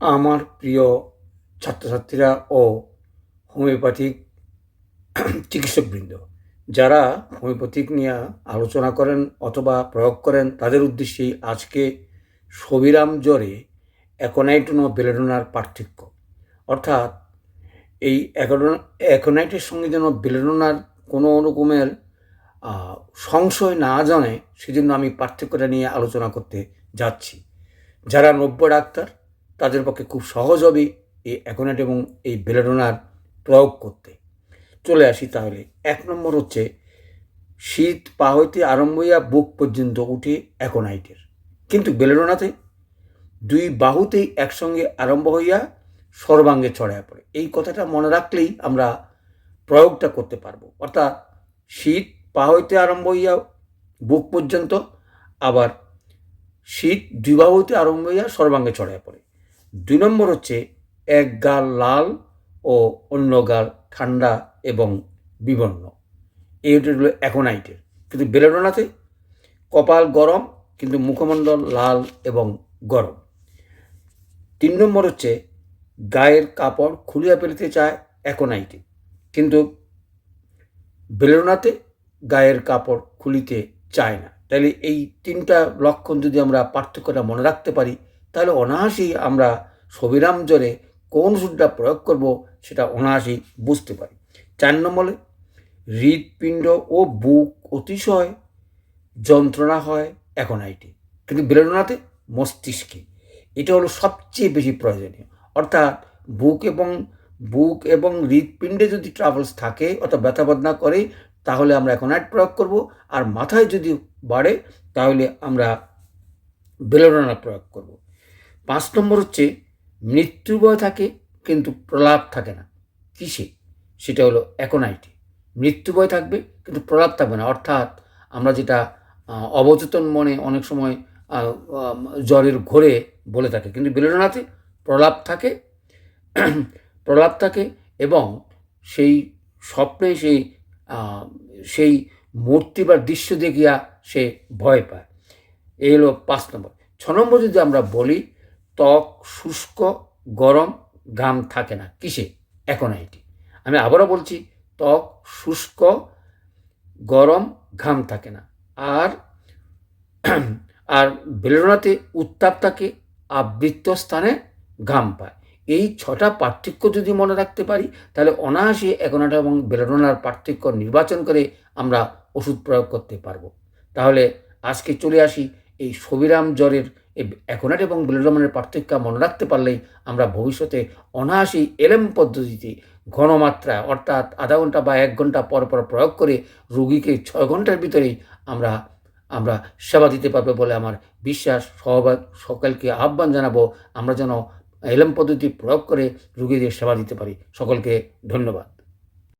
আমার প্রিয় ছাত্রছাত্রীরা ও হোমিওপ্যাথিক চিকিৎসকবৃন্দ, যারা হোমিওপ্যাথিক নিয়ে আলোচনা করেন অথবা প্রয়োগ করেন, তাদের উদ্দেশ্যেই আজকে সবিরাম জ্বরে অ্যাকোনাইটন ও বেলেডোনার পার্থক্য। অর্থাৎ এই অ্যাকোনাইটের সঙ্গে যেন বেলেডোনার কোনো রকমের সংশয় না জানে, সেজন্য আমি পার্থক্যটা নিয়ে আলোচনা করতে যাচ্ছি। যারা নব্য ডাক্তার তাদের পক্ষে খুব সহজ হবে এই অ্যাকোনাইট এবং এই বেলেডোনার প্রয়োগ করতে। চলে আসি তাহলে। এক নম্বর হচ্ছে, শীত পা হইতে আরম্ভ হইয়া বুক পর্যন্ত উঠে অ্যাকোনাইটের। কিন্তু বেলেডোনাতে দুই বাহুতেই একসঙ্গে আরম্ভ হইয়া সর্বাঙ্গে ছড়ায় পড়ে। এই কথাটা মনে রাখলেই আমরা প্রয়োগটা করতে পারব। অর্থাৎ শীত পা হইতে আরম্ভ হইয়া বুক পর্যন্ত, আবার শীত দুই বাহুতে আরম্ভ হইয়া সর্বাঙ্গে ছড়ায় পড়ে। দুই নম্বর হচ্ছে এক গাল লাল ও অন্য গাল ঠান্ডা এবং বিবর্ণ। এই হলো অ্যাকোনাইটের কিন্তু বেলেডোনাতে কপাল গরম কিন্তু মুখমণ্ডল লাল এবং গরম। তিন নম্বর হচ্ছে গায়ের কাপড় খুলিয়া ফেলতে চায় অ্যাকোনাইটে কিন্তু বেলেডোনাতে গায়ের কাপড় খুলিতে চায় না। তাহলে এই তিনটা লক্ষণ যদি আমরা পার্থক্যটা মনে রাখতে পারি তাহলে অনায়াসেই আমরা সবিরাম জ্বরে কোন ওষুধটা প্রয়োগ করব সেটা অনায়াসেই বুঝতে পারি। চার নম্বরে, হৃৎপিণ্ড ও বুক অতিশয় যন্ত্রণা হয় অ্যাকোনাইটে। কিন্তু বেলেডোনাতে মস্তিষ্কে। এটা হলো সবচেয়ে বেশি প্রয়োজনীয়। অর্থাৎ বুক এবং বুক এবং হৃৎপিণ্ডে যদি ট্রাভেলস থাকে অর্থাৎ ব্যথা বদনা করে, তাহলে আমরা অ্যাকোনাইট প্রয়োগ করব। আর মাথায় যদি বাড়ে, তাহলে আমরা বেলেডোনা প্রয়োগ করব। পাঁচ নম্বর হচ্ছে মৃত্যু ভয় থাকে কিন্তু প্রলাপ থাকে না। কিসে? সেটা হলো অ্যাকোনাইটে মৃত্যু ভয় থাকবে কিন্তু প্রলাপ থাকবে না। অর্থাৎ আমরা যেটা অবচেতন মনে অনেক সময় জ্বরের ঘোরে বলে থাকে। কিন্তু বেলেডোনাতে প্রলাপ থাকে প্রলাপ থাকে এবং সেই স্বপ্নে সেই সেই মূর্তি বা দৃশ্য দেখিয়া সে ভয় পায়। এই হলো পাঁচ নম্বর। ছ নম্বর যদি আমরা বলি ত্বক শুষ্ক, গরম, ঘাম থাকে না। কিসে? অ্যাকোনাইটে আমি আবারও বলছি, ত্বক শুষ্ক, গরম, ঘাম থাকে না। আর আর বেলেডোনাতে উত্তাপ থাকে আবৃত্ত স্থানে ঘাম পায়। এই ছটা পার্থক্য যদি মনে রাখতে পারি, তাহলে অনায়াসে অ্যাকোনাটা এবং বেলেডোনার পার্থক্য নির্বাচন করে আমরা ওষুধ প্রয়োগ করতে পারব। তাহলে আজকে চলে আসি এই সবিরাম জ্বরের এই অ্যাকোনাট এবং বেলেডোনার পার্থক্য মনে রাখতে পারলেই আমরা ভবিষ্যতে অনায়াসেই এলএম পদ্ধতিতে ঘনমাত্রা অর্থাৎ আধা ঘণ্টা বা এক ঘণ্টা পর পর প্রয়োগ করে রুগীকে ছয় ঘণ্টার ভিতরেই আমরা আমরা সেবা দিতে পারবে বলে আমার বিশ্বাস। সহবাগ সকলকে আহ্বান জানাব আমরা যেন এলএম পদ্ধতি প্রয়োগ করে রুগীদের সেবা দিতে পারি। সকলকে ধন্যবাদ।